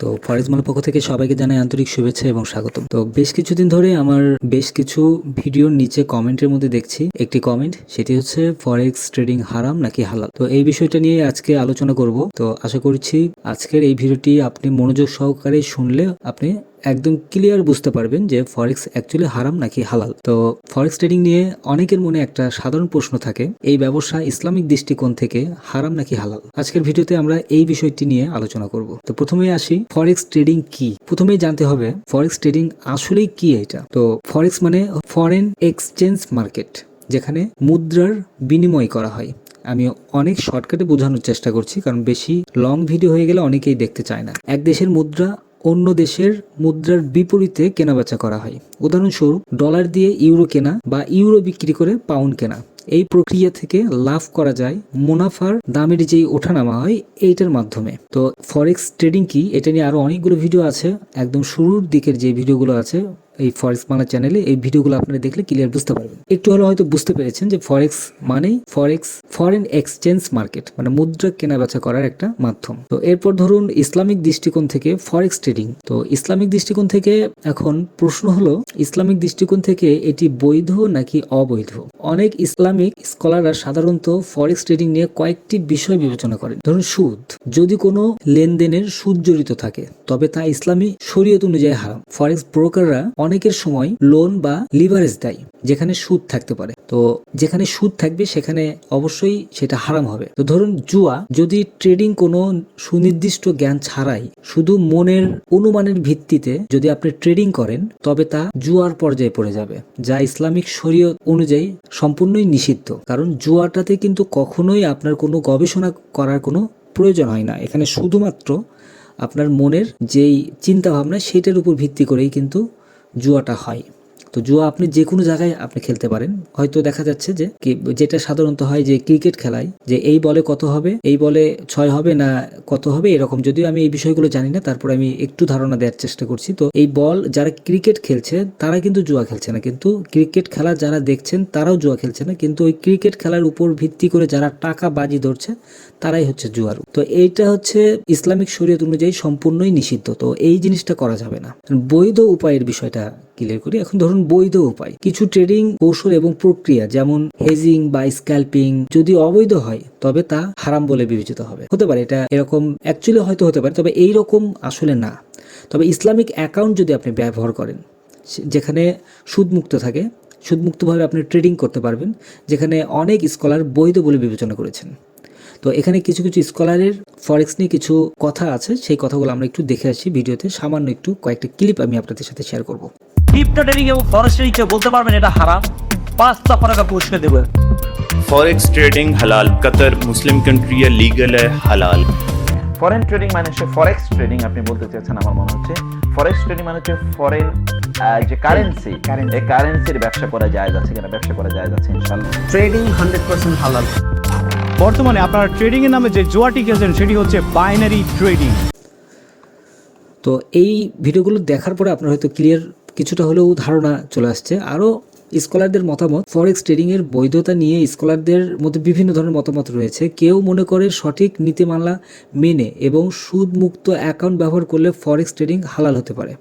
তো ফরেজ মালের পক্ষ থেকে সবাইকে জানাই আন্তরিক শুভেচ্ছা এবং স্বাগতম। তো বেশ কিছুদিন ধরে আমার বেশ কিছু ভিডিওর নিচে কমেন্টের মধ্যে দেখছি। একটি কমেন্ট, সেটি হচ্ছে, ফরেক্স ট্রেডিং হারাম নাকি হালাল? তো এই বিষয়টা নিয়ে আজকে আলোচনা করব। তো আশা করছি আজকের এই ভিডিওটি আপনি মনোযোগ সহকারে শুনলে আপনি একদম ক্লিয়ার বুঝতে পারবেন যে ফরেক্স অ্যাকচুয়ালি হারাম নাকি হালাল। তো ফরেক্স ট্রেডিং নিয়ে অনেকের মনে একটা সাধারণ প্রশ্ন থাকে, এই ব্যবসা ইসলামিক দৃষ্টিকোণ থেকে হারাম নাকি হালাল? আজকের ভিডিওতে আমরা এই বিষয়টি নিয়ে আলোচনা করব। তো প্রথমেই আসি ফরেক্স ট্রেডিং কি? প্রথমেই জানতে হবে ফরেক্স ট্রেডিং আসলেই কি এটা? তো ফরেক্স মানে ফরেন এক্সচেঞ্জ মার্কেট যেখানে মুদ্রার বিনিময় করা হয়। আমি অনেক শর্টকাটে বোঝানোর চেষ্টা করছি, কারণ বেশি লং ভিডিও হয়ে গেলে অনেকেই দেখতে চায় না। এক দেশের মুদ্রা অন্য দেশের মুদ্রার বিপরীতে কেনাবেচা করা হয়। উদাহরণস্বরূপ, ডলার দিয়ে ইউরো কেনা বা ইউরো বিক্রি করে পাউন্ড কেনা। এই প্রক্রিয়া থেকে লাভ করা যায় মুনাফার দামের যেই ওঠানামা হয়, এইটার মাধ্যমে। তো ফরেক্স ট্রেডিং কি? এটা নিয়ে আরও অনেকগুলো ভিডিও আছে। একদম শুরুর দিকের যে ভিডিওগুলো আছে এই ফরেক্স বাংলা চ্যানেলে এই ভিডিওগুলো আপনারা দেখলে ক্লিয়ার বুঝতে পারবেন। একটু হলে হয়তো বুঝতে পেরেছেন যে ফরেক্স মানেই ফরেক্স ফরেন এক্সচেঞ্জ মার্কেট মানে মুদ্রা কেনা বেচা করার একটা মাধ্যম। তো এরপর ধরুন ইসলামিক দৃষ্টিকোণ থেকে ফরেক্স ট্রেডিং তো ইসলামিক দৃষ্টিকোণ থেকে এখন প্রশ্ন হলো, ইসলামিক দৃষ্টিকোণ থেকে এটি বৈধ নাকি অবৈধ? অনেক ইসলামিক স্কলাররা সাধারণত ফরেক্স ট্রেডিং নিয়ে কয়েকটি বিষয় বিবেচনা করেন। ধরুন সুদ। যদি কোনো লেনদেনের সুদ জড়িত থাকে, তবে তা ইসলামী শরীয়ত অনুযায়ী হারাম। ফরেক্স ব্রোকাররা অনেকের সময় লোন বা লিভারেজ দেয়, যেখানে সুদ থাকতে পারে। তো যেখানে সুদ থাকবে, সেখানে অবশ্যই সেটা হারাম হবে। তো ধরুন জুয়া, যদি ট্রেডিং কোনো সুনির্দিষ্ট জ্ঞান ছাড়াই, শুধু মনের অনুমানের ভিত্তিতে যদি আপনি ট্রেডিং করেন, তবে তা জুয়ার পর্যায়ে পড়ে যাবে, যা ইসলামিক শরীয়ত অনুযায়ী সম্পূর্ণই নিষিদ্ধ। কারণ জুয়াটাতে কিন্তু কখনোই আপনার কোনো গবেষণা করার কোনো প্রয়োজন হয় না। এখানে শুধুমাত্র আপনার মনের যেই চিন্তা ভাবনা সেটার উপর ভিত্তি করেই কিন্তু জুয়াটা হয়। তো জুয়া আপনি যে কোনো জায়গায় আপনি খেলতে পারেন। হয়তো দেখা যাচ্ছে যে যেটা সাধারণত হয় যে ক্রিকেট খেলায় যে এই বলে কত হবে, এই বলে ছয় হবে না কত হবে এরকম। যদিও আমি এই বিষয়গুলো জানি না, তারপরে আমি একটু ধারণা দেওয়ার চেষ্টা করছি। তো এই বল যারা ক্রিকেট খেলছে, তারা কিন্তু জুয়া খেলছে না। কিন্তু ক্রিকেট খেলা যারা দেখছেন, তারাও জুয়া খেলছে না। কিন্তু ওই ক্রিকেট খেলার উপর ভিত্তি করে যারা টাকা বাজি ধরছে, তারাই হচ্ছে জুয়ার। তো এইটা হচ্ছে ইসলামিক শরীয়ত অনুযায়ী সম্পূর্ণই নিষিদ্ধ। তো এই জিনিসটা করা যাবে না। বৈধ উপায়ের বিষয়টা ক্লিয়ার করি। এখন ধরুন বৈধ উপায়। কিছু ট্রেডিং কৌশল এবং প্রক্রিয়া যেমন হেজিং বা স্ক্যাল্পিং যদি অবৈধ হয়, তবে তা হারাম বলে বিবেচিত হবে। হতে পারে এটা এরকম অ্যাকচুয়ালি হয়তো হতে পারে, তবে এই রকম আসলে না। তবে ইসলামিক অ্যাকাউন্ট যদি আপনি ব্যবহার করেন যেখানে সুদমুক্ত থাকে, সুদমুক্তভাবে আপনি ট্রেডিং করতে পারবেন, যেখানে অনেক স্কলার বৈধ বলে বিবেচনা করেছেন। তো এখানে কিছু কিছু স্কলারের ফরেক্স নিয়ে কিছু কথা আছে সেই কথাগুলো আমরা একটু দেখে আসি ভিডিওতে। সামান্য একটু কয়েকটা ক্লিপ আমি আপনাদের সাথে শেয়ার করব। ক্রিপ্টো ট্রেডিং এবং ফরেক্স ট্রেডিং কেউ বলতে পারবেন এটা হারাম। পাঁচ দফা টাকা পুরস্কার দেবে। ফরেক্স ট্রেডিং হালাল কাতার মুসলিম কান্ট্রি এ লিগ্যাল এ হালাল। ফরেন ট্রেডিং মানে হচ্ছে ফরেক্স ট্রেডিং আপনি বলতে চাচ্ছেন আমার মনে হচ্ছে। ফরেক্স ট্রেডিং মানে হচ্ছে ফরেন যে কারেন্সি এই কারেন্সির ব্যবসা করা যায় যাচ্ছে কিনা ব্যবসা করা যায় যাচ্ছে ইনশাআল্লাহ। ট্রেডিং হান্ড্রেড পার্সেন্ট হালাল। বর্তমানে আপনারা ট্রেডিং এর নামে যে জুয়াটি খেলছেন সেটি হচ্ছে বাইনারি ট্রেডিং তো এই ভিডিওগুলো দেখার পরে আপনার হয়তো ক্লিয়ার কিছুটা হলেও ধারণা চলে আসছে। আরও স্কলারদের মতামত ফরেক্স ট্রেডিং এর বৈধতা নিয়ে স্কলারদের মধ্যে বিভিন্ন ধরনের মতামত রয়েছে। কেউ মনে করে সঠিক নীতিমালা মেনে এবং সুদমুক্ত অ্যাকাউন্ট ব্যবহার করলে ফরেক্স ট্রেডিং হালাল হতে পারে।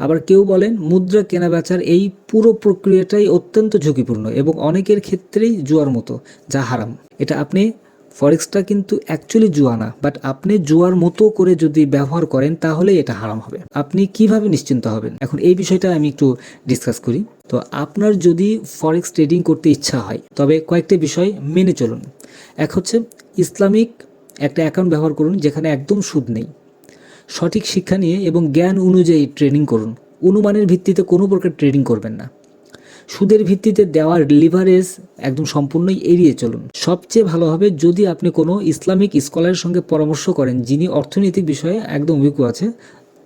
আবার কেউ বলেন মুদ্রা কেনা বেচার এই পুরো প্রক্রিয়াটাই অত্যন্ত ঝুঁকিপূর্ণ এবং অনেকের ক্ষেত্রেই জুয়ার মতো, যা হারাম। এটা আপনি ফরেক্সটা কিন্তু অ্যাকচুয়ালি জুয়া না বাট আপনি জুয়ার মতো করে যদি ব্যবহার করেন তাহলে এটা হারাম হবে। আপনি কীভাবে নিশ্চিন্ত হবেন? এখন এই বিষয়টা আমি একটু ডিসকাস করি। তো আপনার যদি ফরেক্স ট্রেডিং করতে ইচ্ছা হয়, তবে কয়েকটা বিষয় মেনে চলুন। এক হচ্ছে, ইসলামিক একটা অ্যাকাউন্ট ব্যবহার করুন যেখানে একদম সুদ নেই। সঠিক শিক্ষা নিয়ে এবং জ্ঞান অনুযায়ী ট্রেনিং করুন। অনুমানের ভিত্তিতে কোনো প্রকার ট্রেনিং করবেন না। সুদের ভিত্তিতে দেওয়ার লিভারেজ একদম সম্পূর্ণই এড়িয়ে চলুন। সবচেয়ে ভালো হবে যদি আপনি কোনো ইসলামিক স্কলারের সঙ্গে পরামর্শ করেন, যিনি অর্থনৈতিক বিষয়ে একদম অভিজ্ঞ আছে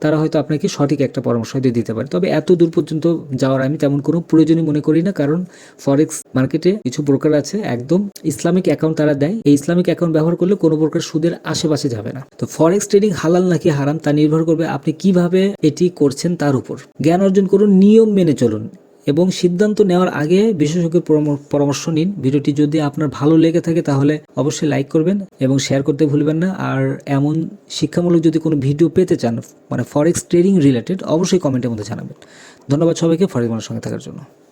তারা হয়তো আপনাকে সঠিক একটা পরামর্শ হয়তো দিতে পারে। তবে এত দূর পর্যন্ত যাওয়ার আমি তেমন কোনো প্রয়োজনই মনে করি না, কারণ ফরেক্স মার্কেটে কিছু ব্রোকার আছে, একদম ইসলামিক অ্যাকাউন্ট তারা দেয়। এই ইসলামিক অ্যাকাউন্ট ব্যবহার করলে কোনো প্রকার সুদের আশেপাশে যাবে না। তো ফরেক্স ট্রেডিং হালাল নাকি হারাম তা নির্ভর করবে আপনি কীভাবে এটি করছেন তার উপর। জ্ঞান অর্জন করুন, নিয়ম মেনে চলুন। এবং সিদ্ধান্ত নেওয়ার আগে বিশেষজ্ঞের পরামর- পরামর্শ নিন। ভিডিওটি যদি আপনার ভালো লেগে থাকে তাহলে অবশ্যই লাইক করবেন এবং শেয়ার করতে ভুলবেন না। আর এমন শিক্ষামূলক যদি কোনো ভিডিও পেতে চান মানে ফরেক্স ট্রেডিং রিলেটেড অবশ্যই কমেন্টের মধ্যে জানাবেন। ধন্যবাদ সবাইকে ফরেক্স মানের সঙ্গে থাকার জন্য।